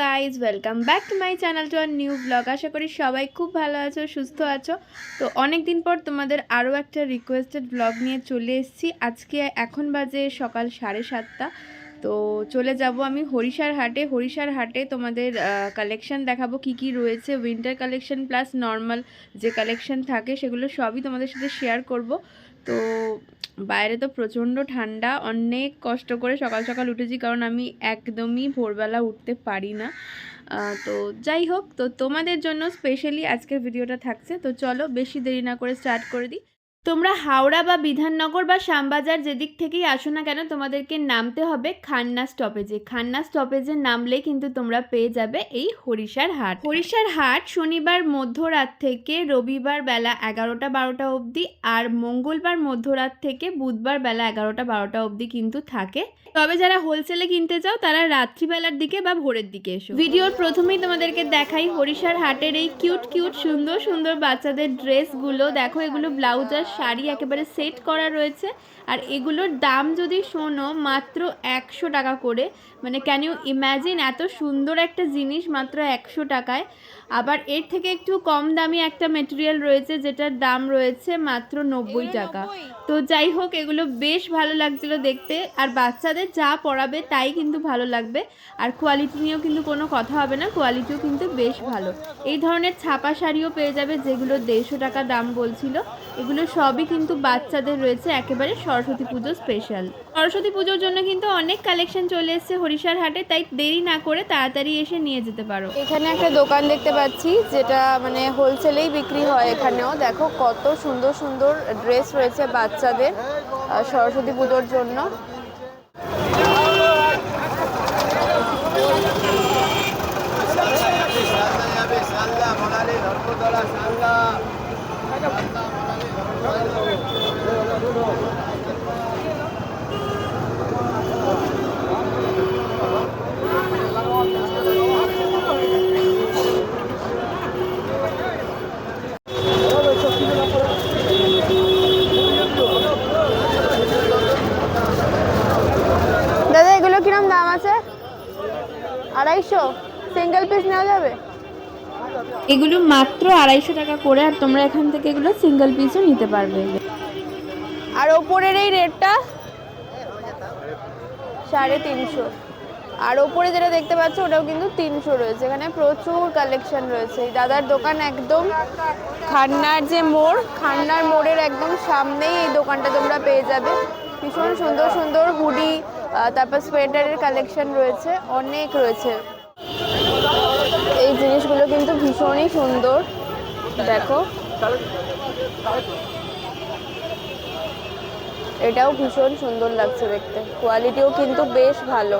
Guys welcome back to my channel to our new blog আশা করি সবাই খুব ভালো আছো, সুস্থ আছো। তো অনেক দিন পর তোমাদের আরও একটা রিকোয়েস্টেড ব্লগ নিয়ে চলে এসেছি। আজকে এখন বাজে সকাল সাড়ে সাতটা। তো চলে যাব আমি হরিষার হাটে। হরিষার হাটে তোমাদের কালেকশন দেখাবো। কি কি রয়েছে? উইন্টার কালেকশন প্লাস নর্মাল যে কালেকশন থাকে, সেগুলো সবই তোমাদের সাথে শেয়ার করব। তো বাইরে তো প্রচণ্ড ঠান্ডা, অনেক কষ্ট করে সকাল সকাল উঠেছি কারণ আমি একদমই ভোরবেলা উঠতে পারি না। তো যাই হোক, তো তোমাদের জন্য স্পেশালি আজকের ভিডিওটা থাকছে। তো চলো বেশি দেরি না করে স্টার্ট করে দিই। তোমরা হাওড়া বা বিধাননগর বা শ্যামবাজার যেদিক থেকেই আসো না কেন, তোমাদেরকে নামতে হবে খান্না স্টপেজে খান্না স্টপেজে নামলে কিন্তু তোমরা পেয়ে যাবে এই হরিষার হাট। হরিষার হাট শনিবার মধ্যরাত থেকে রবিবার বেলা এগারোটা বারোটা অবধি আর মঙ্গলবার মধ্যরাত থেকে বুধবার বেলা এগারোটা বারোটা অবধি কিন্তু থাকে। তবে যারা হোলসেলে কিনতে চাও, তারা রাত্রিবেলার দিকে বা ভোরের দিকে এসো। ভিডিওর প্রথমেই তোমাদেরকে দেখাই হরিষার হাটের এই কিউট কিউট সুন্দর সুন্দর বাচ্চাদের ড্রেসগুলো দেখো এগুলো ব্লাউজ আর শাড়ি একেবারে সেট করা রয়েছে। আর এগুলোর দাম যদি শোনো, মাত্র একশো টাকা করে। মানে ক্যান ইউ ইম্যাজিন এত সুন্দর একটা জিনিস মাত্র একশো টাকায়? আবার এর থেকে একটু কম দামি একটা মেটেরিয়াল রয়েছে যেটার দাম রয়েছে মাত্র নব্বই টাকা। তো যাই হোক এগুলো বেশ ভালো লাগছিল দেখতে। আর বাচ্চাদের যা পড়াবে তাই কিন্তু ভালো লাগবে। আর কোয়ালিটি নিয়েও কিন্তু কোনো কথা হবে না কোয়ালিটিও কিন্তু বেশ ভালো। এই ধরনের ছাপা শাড়িও পেয়ে যাবে যেগুলো দেড়শো টাকা দাম বলছিল। এগুলো সবই কিন্তু বাচ্চাদের রয়েছে একেবারে সরস্বতী পুজো স্পেশাল সরস্বতী পুজোর জন্য কিন্তু অনেক কালেকশন চলে এসেছে হরিষার হাটে তাই দেরি না করে তাড়াতাড়ি এসে নিয়ে যেতে পারো। এখানে একটা দোকান দেখতে পাচ্ছি যেটা মানে হোলসেলেই বিক্রি হয় এখানেও। দেখো কত সুন্দর সুন্দর ড্রেস রয়েছে বাচ্চাদের সরস্বতী পুজোর জন্য। দাদা এগুলো কিরম দাম আছে আড়াইশো সিঙ্গেল পিস নেওয়া যাবে? এগুলো মাত্র আড়াইশো টাকা করে আর তোমরা এখান থেকে এগুলো সিঙ্গেল পিসও নিতে পারবে। আর ওপরের এই রেটটা? সাড়ে তিনশো। আর ওপরে যেটা দেখতে পাচ্ছ ওটাও কিন্তু তিনশো রয়েছে। এখানে প্রচুর কালেকশন রয়েছে। এই দাদার দোকান একদম খান্নার যে মোড় খান্নার মোড়ের একদম সামনেই এই দোকানটা তোমরা পেয়ে যাবে। ভীষণ সুন্দর সুন্দর হুডি তারপর সোয়েটারের কালেকশন রয়েছে। অনেক রয়েছে। এই জিনিসগুলো কিন্তু ভীষণই সুন্দর দেখো এটাও ভীষণ সুন্দর লাগছে দেখতে কোয়ালিটিও কিন্তু বেশ ভালো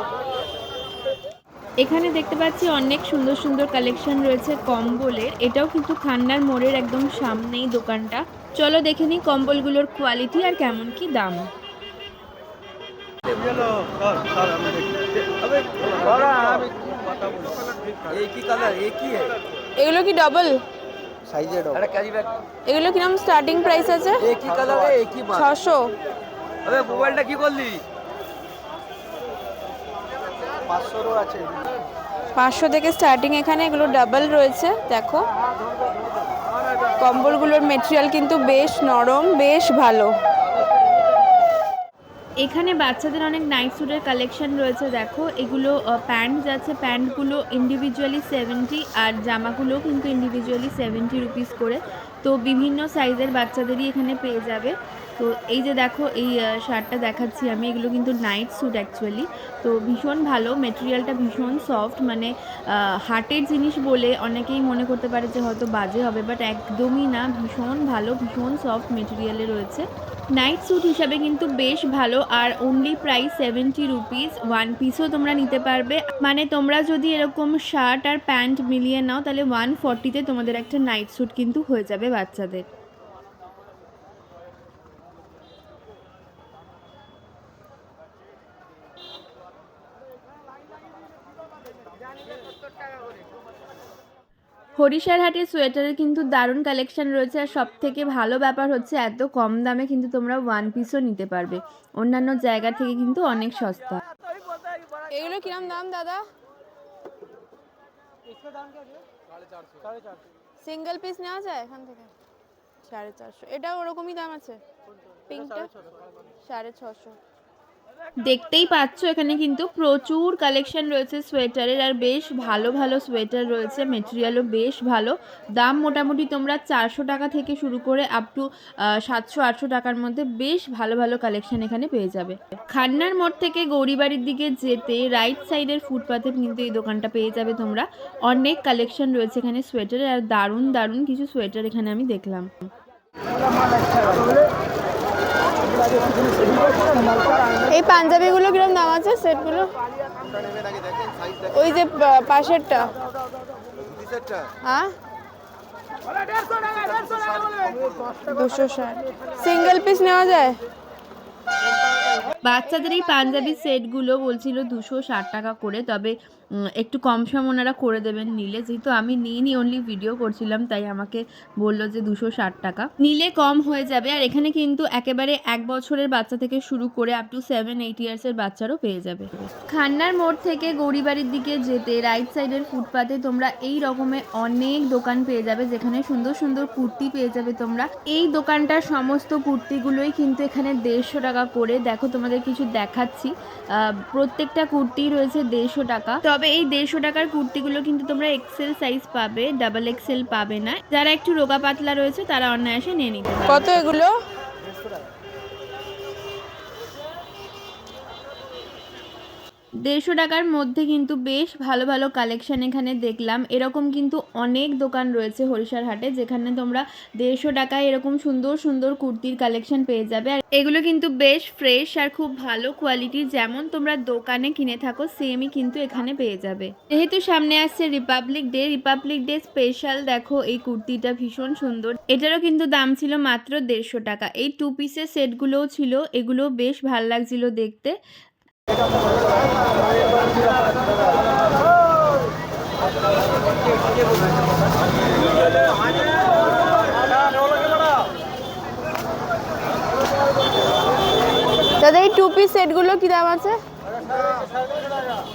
এখানে দেখতে পাচ্ছি অনেক সুন্দর সুন্দর কালেকশন রয়েছে কম্বলের এটাও কিন্তু খান্নার মোড়ের একদম সামনেই দোকানটা চলো দেখে নিই কম্বলগুলোর কোয়ালিটি আর কেমন কি দাম एक ही कलर एक ही है এগুলো কি ডবল साइज अरे कैरी बैग এগুলো কিরম স্টার্টিং প্রাইস আছে एक ही कलर है एक ही बात ছশো अबे মোবাইলটা কি করলি পাঁচশোরও আছে পাঁচশো থেকে স্টার্টিং এখানে এগুলো ডাবল রয়েছে দেখো কম্বলগুলোর মেটেরিয়াল কিন্তু বেশ নরম বেশ ভালো এখানে বাচ্চাদের অনেক নাইট স্যুটের কালেকশন রয়েছে, দেখো। এগুলো প্যান্ট যাচ্ছে প্যান্টগুলো ইন্ডিভিজুয়ালি সেভেন্টি আর জামাগুলো কিন্তু ইন্ডিভিজুয়ালি সেভেন্টি রুপিস করে। তো বিভিন্ন সাইজের বাচ্চাদেরই এখানে পেয়ে যাবে। তো এই যে দেখো এই শার্টটা দেখাচ্ছি আমি। এগুলো কিন্তু নাইট স্যুট অ্যাকচুয়ালি তো ভীষণ ভালো মেটেরিয়ালটা ভীষণ সফট মানে আহ, হাটের জিনিস বলে অনেকেই মনে করতে পারে যে হয়তো বাজে হবে বাট একদমই না। ভীষণ ভালো ভীষণ সফট মেটেরিয়ালে রয়েছে। নাইট স্যুট হিসাবে কিন্তু বেশ ভালো আর only price seventy rupees one পিসও তোমরা নিতে পারবে। মানে তোমরা যদি এরকম শার্ট আর প্যান্ট মিলিয়ে নাও তাহলে ওয়ান ফর্টিতে তোমাদের একটা নাইট স্যুট কিন্তু হয়ে যাবে বাচ্চাদের। হরিষার হাটের সোয়েটারের কিন্তু দারুণ কালেকশন রয়েছে আর সব থেকে ভালো ব্যাপার হচ্ছে এত কম দামে কিন্তু তোমরা ওয়ান পিসও নিতে পারবে। অন্যান্য জায়গা থেকে কিন্তু অনেক সস্তা। এগুলো কিরম দাম দাদা? সিঙ্গেল পিস নেওয়া যায় এখান থেকে? সাড়ে চারশো। এটা ওরকমই দাম আছে? পিঙ্কটা সাড়ে ছশো। দেখতেই পাচ্ছ, এখানে কিন্তু প্রচুর কালেকশন রয়েছে সোয়েটারের আর বেশ ভালো ভালো সোয়েটার রয়েছে মেটেরিয়ালও বেশ ভালো। দাম মোটামুটি তোমরা চারশো টাকা থেকে শুরু করে আপ টু সাতশো, আটশো টাকার মধ্যে বেশ ভালো ভালো কালেকশন এখানে পেয়ে যাবে। খান্নার মোড় থেকে গৌরীবাড়ির দিকে যেতে রাইট সাইডের ফুটপাতে কিন্তু এই দোকানটা পেয়ে যাবে তোমরা। অনেক কালেকশন রয়েছে এখানে সোয়েটারের আর দারুণ দারুণ কিছু সোয়েটার এখানে আমি দেখলাম। এই পাঞ্জাবিগুলো কীরকম দাম আছে সেটগুলো? ওই যে পাশেরটা। হ্যাঁ? দুশো ষাট। সিঙ্গেল পিস নেওয়া যায়? বাচ্চাদের এই পাঞ্জাবি সেটগুলো বলছিল দুশো ষাট টাকা করে, তবে একটু কম সম ওনারা করে দেবেন নিলে। যেহেতু আমি নিইনি অনলি ভিডিও করছিলাম, তাই আমাকে বলল যে দুশো ষাট টাকা। নিলে কম হয়ে যাবে, আর এখানে কিন্তু একেবারে এক বছরের বাচ্চা থেকে শুরু করে আপ টু সেভেন এইট ইয়ার্সের বাচ্চারও পেয়ে যাবে। খান্নার মোড় থেকে গৌরীবাড়ির দিকে যেতে রাইট সাইডের ফুটপাতে তোমরা এই রকমের অনেক দোকান পেয়ে যাবে, যেখানে সুন্দর সুন্দর কুর্তি পেয়ে যাবে তোমরা। এই দোকানটার সমস্ত কুর্তিগুলোই কিন্তু এখানে দেড়শো টাকা করে। দেখো তোমাদের কিছু দেখাচ্ছি। প্রত্যেকটা কুর্তি রয়েছে দেড়শো টাকা। তবে এই দেড়শো টাকার কুর্তিগুলো কিন্তু তোমরা এক্সেল সাইজ পাবে ডাবল এক্সেল পাবে না। যারা একটু রোগা পাতলা রয়েছে, তারা অনায়াসে নিয়ে নিতে কত এগুলো? দেড়শো টাকার মধ্যে কিন্তু বেশ ভালো ভালো কালেকশন এখানে দেখলাম। এরকম কিন্তু অনেক দোকান রয়েছে হরিশার হাটে, যেখানে তোমরা দেড়শো টাকায় এরকম সুন্দর সুন্দর কুর্তির কালেকশন পেয়ে যাবে। আর এগুলো কিন্তু বেশ ফ্রেশ আর খুব ভালো কোয়ালিটির যেমন তোমরা দোকানে কিনে থাকো সেমই কিন্তু এখানে পেয়ে যাবে। যেহেতু সামনে আসছে Republic Day Republic Day special দেখো, এই কুর্তিটা ভীষণ সুন্দর। এটারও কিন্তু দাম ছিল মাত্র দেড়শো টাকা। এই টু পিসের সেটগুলোও ছিল, এগুলো বেশ ভালো লাগছিল দেখতে। দাদা, এই টু পিস সেটগুলো কি দাম আছে?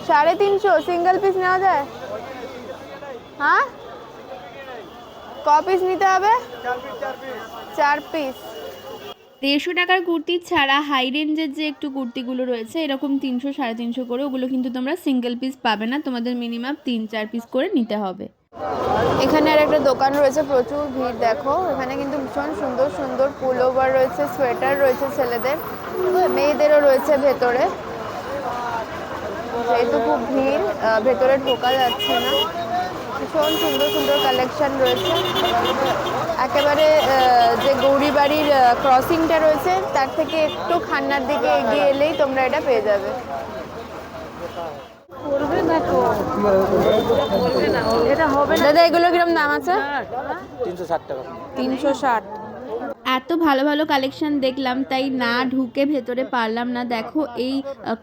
সাড়ে তিনশো সিঙ্গেল পিস নেওয়া যায়? হ্যাঁ? ক পিস নিতে হবে? চার পিস দেড়শো টাকার কুর্তি ছাড়া হাই রেঞ্জের যে একটু কুর্তিগুলো রয়েছে, এরকম তিনশো, সাড়ে তিনশো করে, ওগুলো কিন্তু তোমরা সিঙ্গেল পিস পাবে না, তোমাদের মিনিমাম তিন, চার পিস করে নিতে হবে। এখানে আর একটা দোকান রয়েছে, প্রচুর ভিড়, দেখো। এখানে কিন্তু ভীষণ সুন্দর সুন্দর পুলোভার রয়েছে সোয়েটার রয়েছে ছেলেদের, মেয়েদেরও রয়েছে ভেতরে। যেহেতু খুব ভিড় ভেতরে ঢোকা যাচ্ছে না। ভীষণ সুন্দর সুন্দর কালেকশান রয়েছে। একেবারে যে গৌরীবাড়ির ক্রসিংটা রয়েছে তার থেকে একটু খান্নার দিকে এগিয়ে এলেই তোমরা এটা পেয়ে যাবে। দাদা এগুলো কিরম দাম আছে? তিনশো ষাট টাকা। তিনশো ষাট। এত ভালো ভালো কালেকশন দেখলাম, তাই না ঢুকে ভেতরে পারলাম না। দেখো এই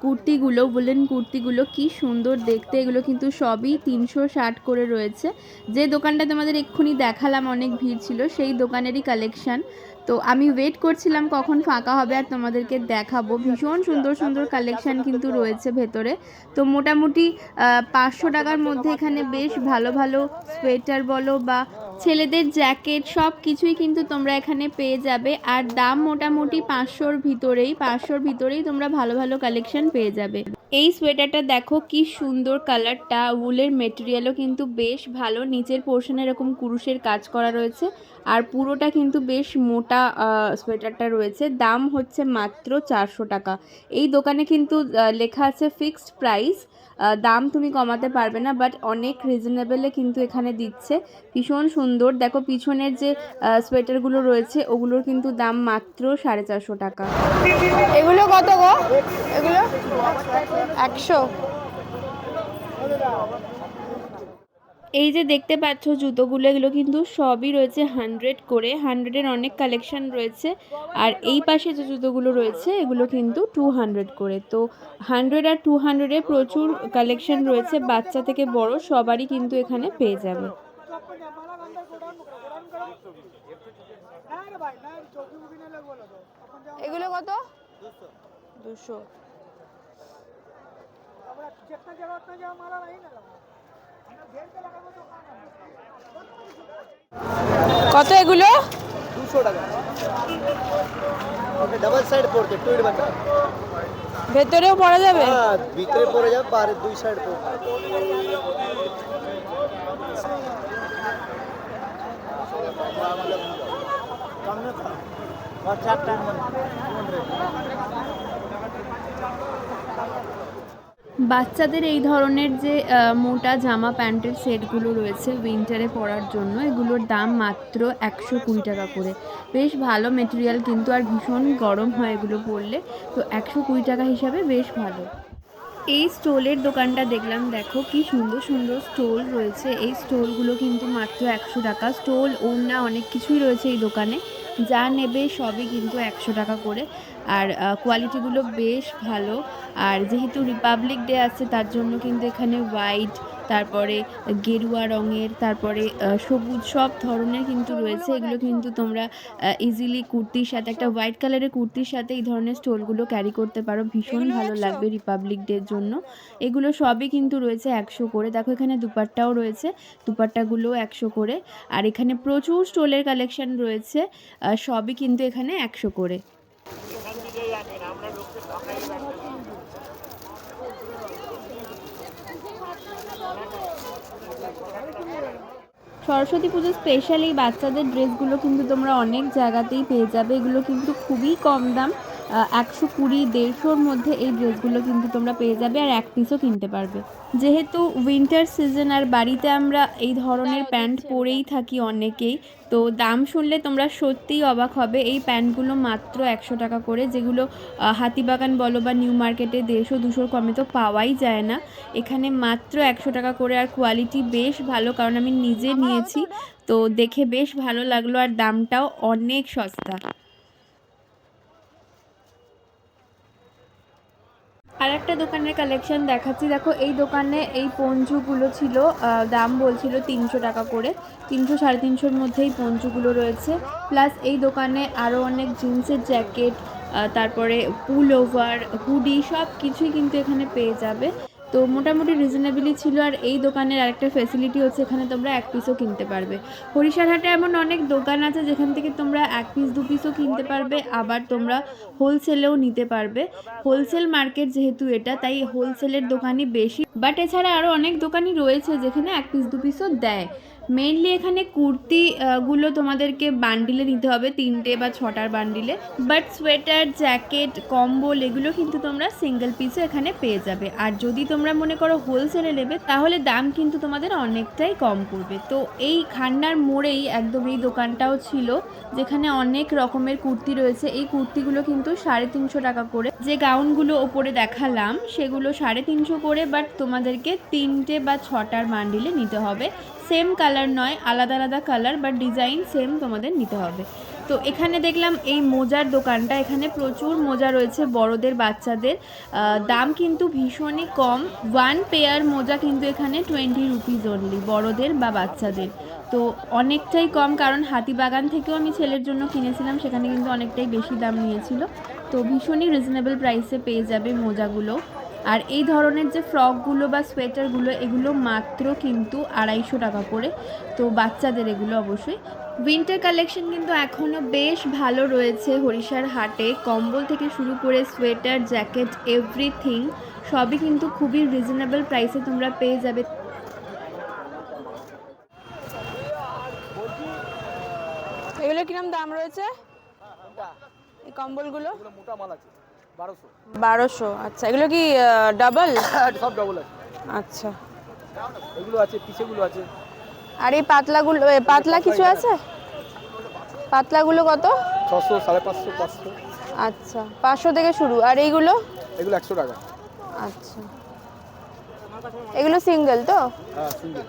কুর্তিগুলো বললেন কুর্তিগুলো কি সুন্দর দেখতে, এগুলো কিন্তু সবই তিনশো ষাট করে রয়েছে। যে দোকানটা তোমাদের এক্ষুনি দেখালাম, অনেক ভিড় ছিল, সেই দোকানেরই কালেকশন তো আমি ওয়েট করছিলাম কখন ফাঁকা হবে আর তোমাদেরকে দেখাবো। ভীষণ সুন্দর সুন্দর কালেকশান কিন্তু রয়েছে ভেতরে। তো মোটামুটি পাঁচশো টাকার মধ্যে এখানে বেশ ভালো ভালো সোয়েটার বলো বা ছেলেদের জ্যাকেট সব কিছুই কিন্তু তোমরা এখানে পেয়ে যাবে। আর দাম মোটামুটি পাঁচশোর ভিতরেই পাঁচশোর ভিতরেই তোমরা ভালো ভালো কালেকশন পেয়ে যাবে। এই সোয়েটারটা দেখো কি সুন্দর কালারটা উলের মেটেরিয়ালও কিন্তু বেশ ভালো। নিচের পোর্শনে এরকম কুরুশের কাজ করা রয়েছে। আর পুরোটা কিন্তু বেশ মোটা সোয়েটারটা রয়েছে। দাম হচ্ছে মাত্র চারশো টাকা। এই দোকানে কিন্তু লেখা আছে ফিক্সড প্রাইস। দাম তুমি কমাতে পারবে না, বাট অনেক রিজনেবলে কিন্তু এখানে দিচ্ছে। ভীষণ সুন্দর। দেখো পিছনের যে সোয়েটারগুলো রয়েছে, ওগুলোর কিন্তু দাম মাত্র সাড়ে চারশো টাকা। এগুলো কত গো? এগুলো? একশো। এই যে দেখতে পাচ্ছ জুতোগুলো এগুলো কিন্তু সবই রয়েছে হান্ড্রেড করে হান্ড্রেডের অনেক কালেকশন রয়েছে। আর এই পাশে যে জুতোগুলো রয়েছে এগুলো কিন্তু টু হান্ড্রেড করে। তো হান্ড্রেড আর টু হান্ড্রেডে প্রচুর কালেকশন রয়েছে বাচ্চা থেকে বড় সবারই কিন্তু এখানে পেয়ে যাবে। এগুলো কত? দুশো। কত এগুলো? দুশো টাকা। ডাবল সাইড টুইট বাটা ভেতরেও পড়া যাবে? হ্যাঁ ভিতরে পড়ে যাবে আর দুই সাইড পড়বে। বাচ্চাদের এই ধরনের যে মোটা জামা প্যান্টের সেটগুলো রয়েছে উইন্টারে পরার জন্য, এগুলোর দাম মাত্র একশো কুড়ি টাকা করে। বেশ ভালো মেটেরিয়াল কিন্তু আর ভীষণ গরম হয় এগুলো পরলে, তো একশো কুড়ি টাকা হিসাবে বেশ ভালো। এই স্টোলের দোকানটা দেখলাম, দেখো কি সুন্দর সুন্দর স্টোল রয়েছে। এই স্টোলগুলো কিন্তু মাত্র একশো টাকা। স্টোল, ওড়না, অনেক কিছুই রয়েছে এই দোকানে। যা নেবে সবই কিন্তু একশো টাকা করে। আর কোয়ালিটিগুলো বেশ ভালো। আর যেহেতু রিপাবলিক ডে আছে, তার জন্য কিন্তু এখানে হোয়াইট তারপরে গেরুয়া রঙের তারপরে সবুজ সব ধরনের কিন্তু রয়েছে। এগুলো কিন্তু তোমরা ইজিলি কুর্তির সাথে একটা হোয়াইট কালারের কুর্তির সাথে এই ধরনের স্টোলগুলো ক্যারি করতে পারো। ভীষণ ভালো লাগবে রিপাবলিক ডের জন্য। এগুলো সবই কিন্তু রয়েছে একশো করে। দেখো এখানে দুপাট্টাও রয়েছে দুপাট্টাগুলোও একশো করে। আর এখানে প্রচুর স্টোলের কালেকশন রয়েছে সবই কিন্তু এখানে একশো করে। সরস্বতী পুজো স্পেশাল এই বাচ্চাদের ড্রেসগুলো কিন্তু তোমরা অনেক জায়গাতেই পেয়ে যাবে। এগুলো কিন্তু খুবই কম দাম। একশো কুড়ি দেড়শোর মধ্যে এই ড্রেসগুলো কিন্তু তোমরা পেয়ে যাবে আর এক পিসও কিনতে পারবে। যেহেতু উইন্টার সিজন আর বাড়িতে আমরা এই ধরনের প্যান্ট পরেই থাকি অনেকেই তো দাম শুনলে তোমরা সত্যিই অবাক হবে। এই প্যান্টগুলো মাত্র একশো টাকা করে যেগুলো হাতিবাগান বলো বা নিউ মার্কেটে দেড়শো দুশোর কমে তো পাওয়াই যায় না। এখানে মাত্র একশো টাকা করে আর কোয়ালিটি বেশ ভালো কারণ আমি নিজে নিয়েছি। তো দেখে বেশ ভালো লাগল আর দামটাও অনেক সস্তা। আর একটা দোকানের কালেকশন দেখাচ্ছি। দেখো, এই দোকানে এই পঞ্চুগুলো ছিল দাম বলছিল তিনশো টাকা করে। তিনশো, সাড়ে তিনশোর মধ্যেই পঞ্চুগুলো রয়েছে। প্লাস এই দোকানে আরও অনেক জিন্সের জ্যাকেট তারপরে পুল ওভার হুডি সব কিছুই কিন্তু এখানে পেয়ে যাবে। তো মোটামুটি রিজনেবলই ছিল আর এই দোকানের আরেকটা ফ্যাসিলিটি হচ্ছে এখানে তোমরা এক পিসও কিনতে পারবে। হরিশারহাটে এমন অনেক দোকান আছে যেখান থেকে তোমরা এক পিস দু পিসও কিনতে পারবে, আবার তোমরা হোলসেলেও নিতে পারবে। হোলসেল মার্কেট যেহেতু এটা, তাই হোলসেলের দোকানই বেশি। বাট এছাড়া আরও অনেক দোকানই রয়েছে যেখানে এক পিস দু পিসও দেয়। মেইনলি এখানে কুর্তি গুলো তোমাদেরকে বান্ডিলে নিতে হবে, তিনটে বা ছটার বান্ডিলে বাট সোয়েটার জ্যাকেট কম্বল, এগুলো কিন্তু তোমরা সিঙ্গেল পিসও এখানে পেয়ে যাবে। আর যদি তোমরা মনে করো হোলসেলে নেবে, তাহলে দাম কিন্তু তোমাদের অনেকটাই কম পড়বে। তো এই খান্নার মোড়েই একদম এই দোকানটাও ছিল, যেখানে অনেক রকমের কুর্তি রয়েছে। এই কুর্তিগুলো কিন্তু সাড়ে তিনশো টাকা করে। যে গাউনগুলো ওপরে দেখালাম, সেগুলো সাড়ে তিনশো করে বাট তোমাদেরকে তিনটে বা ছটার বান্ডিলে নিতে হবে। সেম কালার নয়, আলাদা আলাদা কালার বাট ডিজাইন সেম তোমাদের নিতে হবে। তো এখানে দেখলাম এই মোজার দোকানটা, এখানে প্রচুর মোজা রয়েছে বড়দের, বাচ্চাদের। দাম কিন্তু ভীষণই কম। ওয়ান পেয়ার মোজা কিন্তু এখানে টোয়েন্টি রুপিজ অনলি বড়দের বা বাচ্চাদের। তো অনেকটাই কম, কারণ হাতিবাগান থেকেও আমি ছেলের জন্য কিনেছিলাম, সেখানে কিন্তু অনেকটাই বেশি দাম নিয়েছিল। তো ভীষণই রিজনেবল প্রাইসে পেয়ে যাবে মোজাগুলো। আর এই ধরনের যে ফ্রকগুলো বা সোয়েটারগুলো এগুলো মাত্র কিন্তু আড়াইশো টাকা করে। তো বাচ্চাদের এগুলো অবশ্যই। উইন্টার কালেকশন কিন্তু এখনও বেশ ভালো রয়েছে হরিষার হাটে। কম্বল থেকে শুরু করে সোয়েটার জ্যাকেট এভরিথিং সবই কিন্তু খুবই রিজনেবল প্রাইসে তোমরা পেয়ে যাবে। এগুলো কিরম দাম রয়েছে? এই কম্বলগুলো? মোটা মাল আছে। বারোশো। বারোশো আচ্ছা। এগুলো কি ডাবল সব ডবল আছে। আচ্ছা। এগুলো আছে পিছেগুলো আছে। আর এই পাতলাগুলো পাতলা কিছু আছে? পাতলাগুলো কত? ছশো সাড়ে পাঁচশো পাঁচশো। আচ্ছা পাঁচশো থেকে শুরু। আর এইগুলো? এগুলো একশো টাকা। আচ্ছা। এগুলো সিঙ্গেল তো? হ্যাঁ সিঙ্গেল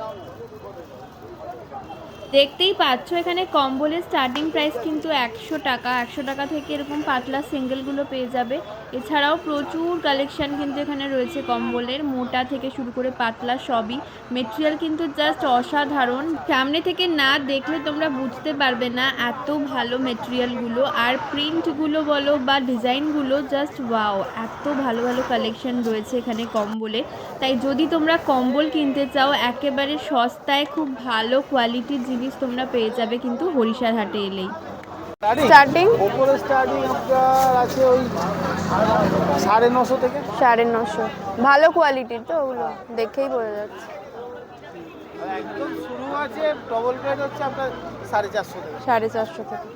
দেখতেই পাচ্ছ, এখানে কম্বলের স্টার্টিং প্রাইস কিন্তু একশো টাকা। একশো টাকা থেকে এরকম পাতলা সিঙ্গেলগুলো পেয়ে যাবে। এছাড়াও প্রচুর কালেকশন কিন্তু এখানে রয়েছে কম্বলের। মোটা থেকে শুরু করে পাতলা সবই। মেটেরিয়াল কিন্তু জাস্ট অসাধারণ। সামনে থেকে না দেখলে তোমরা বুঝতে পারবে না এত ভালো মেটেরিয়ালগুলো আর প্রিন্টগুলো বলো বা ডিজাইনগুলো জাস্ট ওয়াও এত ভালো ভালো কালেকশন রয়েছে এখানে কম্বলে। তাই যদি তোমরা কম্বল কিনতে চাও, একেবারে সস্তায় খুব ভালো কোয়ালিটির জিনিস তোমরা পেয়ে যাবে কিন্তু হরিষার হাটে এলেই। স্টার্টিং ওপরে স্টার্টিং আপনার আছে ওই সাড়ে নশো থেকে। সাড়ে নশো। ভালো কোয়ালিটির তো ওগুলো দেখেই বোঝা যাচ্ছে। একদম শুরু আছে ডবল বেড হচ্ছে আপনার সাড়ে চারশো থেকে। সাড়ে চারশো থেকে।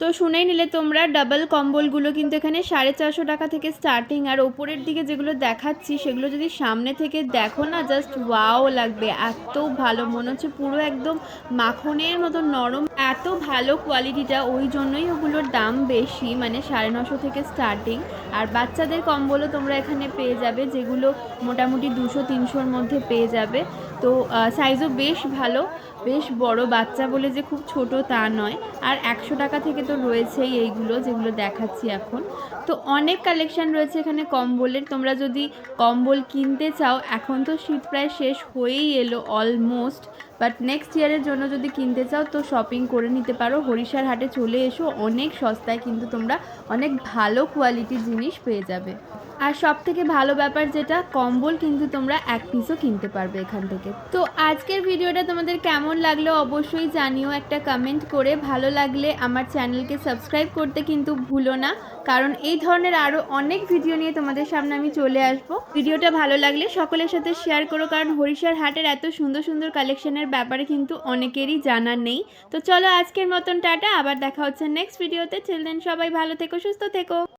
তো শুনেই নিলে তোমরা ডাবল কম্বলগুলো কিন্তু এখানে সাড়ে চারশো টাকা থেকে স্টার্টিং আর ওপরের দিকে যেগুলো দেখাচ্ছি, সেগুলো যদি সামনে থেকে দেখো না জাস্ট ওয়াও লাগবে। এত ভালো, মনে হচ্ছে পুরো একদম মাখনের মতো নরম। এত ভালো কোয়ালিটিটা ওই জন্যই ওগুলোর দাম বেশি মানে সাড়ে নশো থেকে স্টার্টিং আর বাচ্চাদের কম্বলও তোমরা এখানে পেয়ে যাবে, যেগুলো মোটামুটি দুশো, তিনশোর মধ্যে পেয়ে যাবে। তো সাইজও বেশ ভালো, বেশ বড় বাচ্চা বলে যে খুব ছোট তা নয়। আর একশো টাকা থেকে তো রয়েছেই এইগুলো যেগুলো দেখাচ্ছি এখন। তো অনেক কালেকশান রয়েছে এখানে কম্বলের। তোমরা যদি কম্বল কিনতে চাও, এখন তো শীত প্রায় শেষ হয়েই এলো অলমোস্ট বাট নেক্সট ইয়ারের জন্য যদি কিনতে চাও, তো শপিং করে নিতে পারো। হরিষার হাটে চলে এসো, অনেক সস্তায় কিন্তু তোমরা অনেক ভালো কোয়ালিটির জিনিস পেয়ে যাবে। আর সব থেকে ভালো ব্যাপার যেটা, কম্বল কিন্তু তোমরা এক পিসও কিনতে পারবে এখান থেকে। তো আজকের ভিডিওটা তোমাদের কেমন লাগল অবশ্যই জানিও একটা কমেন্ট করে। ভালো লাগলে আমার চ্যানেলকে সাবস্ক্রাইব করতে কিন্তু ভুলো না। কারণ এই ধরনের আরও অনেক ভিডিও নিয়ে তোমাদের সামনে আমি চলে আসব। ভিডিওটা ভালো লাগলে সকলের সাথে শেয়ার করো, কারণ হরিষার হাটের এত সুন্দর সুন্দর কালেকশনের ব্যাপারে কিন্তু অনেকেরই জানা নেই। তো চলো আজকের মতন টাটা, আবার দেখা হচ্ছে নেক্সট ভিডিওতে চিলড্রেন সবাই ভালো থেকো, সুস্থ থেকো।